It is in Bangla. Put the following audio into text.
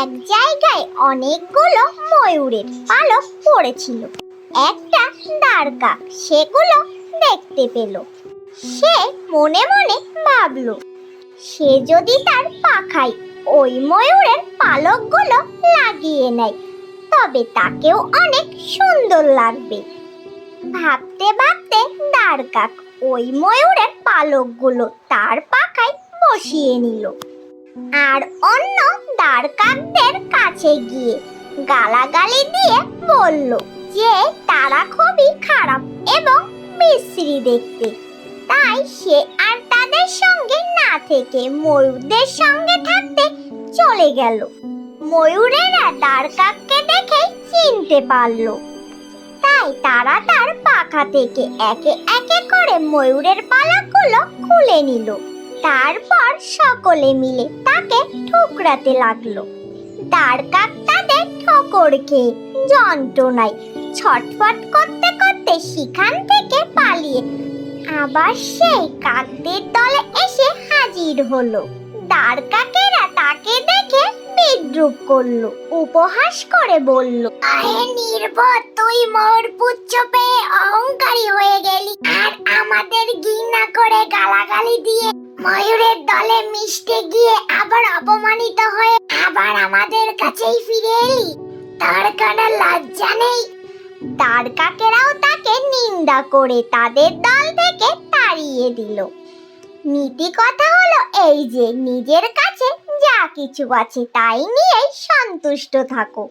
এক জায়গায় অনেকগুলো ময়ূরের পালক পড়েছিল। একটা দ্বারকা সেগুলো দেখতে পেল। সে মনে মনে ভাবলো, সে যদি তার পাখায় ওই ময়ূরের পালকগুলো লাগিয়ে নেয়, তবে তাকেও অনেক সুন্দর লাগবে। ভাবতে ভাবতে দ্বারকাক ওই ময়ূরের পালকগুলো তার পাখায় বসিয়ে নিল। আর অন্য দ্বারকাকদের কাছে গিয়ে গালাগালি দিয়ে বলল যে তারা খুবই খারাপ এবং বিশ্রী দেখতে। তাই সে আর তাদের সঙ্গে না থেকে ময়ূরদের সঙ্গে থাকতে চলে গেল। ময়ূরেরা দ্বারকাককে দেখে চিনতে পারল। তাই তারা তার পাখা থেকে একে একে করে ময়ূরের পালাগুলো খুলে নিল। তারপর সকলে মিলে তাকে ঠুকরাতে লাগল। দ্বারকাক তাদের ঠোকর খেয়ে যন্ত্রণায় ছটফট করতে করতে সেখান থেকে পালিয়ে আবার সেই কাকদের দলে এসে হাজির হলো। দ্বারকাকেরা তাকে দেখে বিদ্রুপ করল, উপহাস করে বলল, আরে নির্বোধ, তুই মোর পুচ্ছ পেয়ে গালাগালি দিয়ে ময়ূরের দলে মিশতে গিয়ে আবার অপমানিত হয়ে আবার আমাদের কাছেই ফিরে এলি। তার কোনো লজ্জা নেই। তার দ্বারকাকেরাও তাকে নিন্দা করে তাদের দল থেকে তাড়িয়ে দিল। নীতি কথা হলো এই যে, নিজের কাছে যা কিছু আছে তাই নিয়েই সন্তুষ্ট থাকো।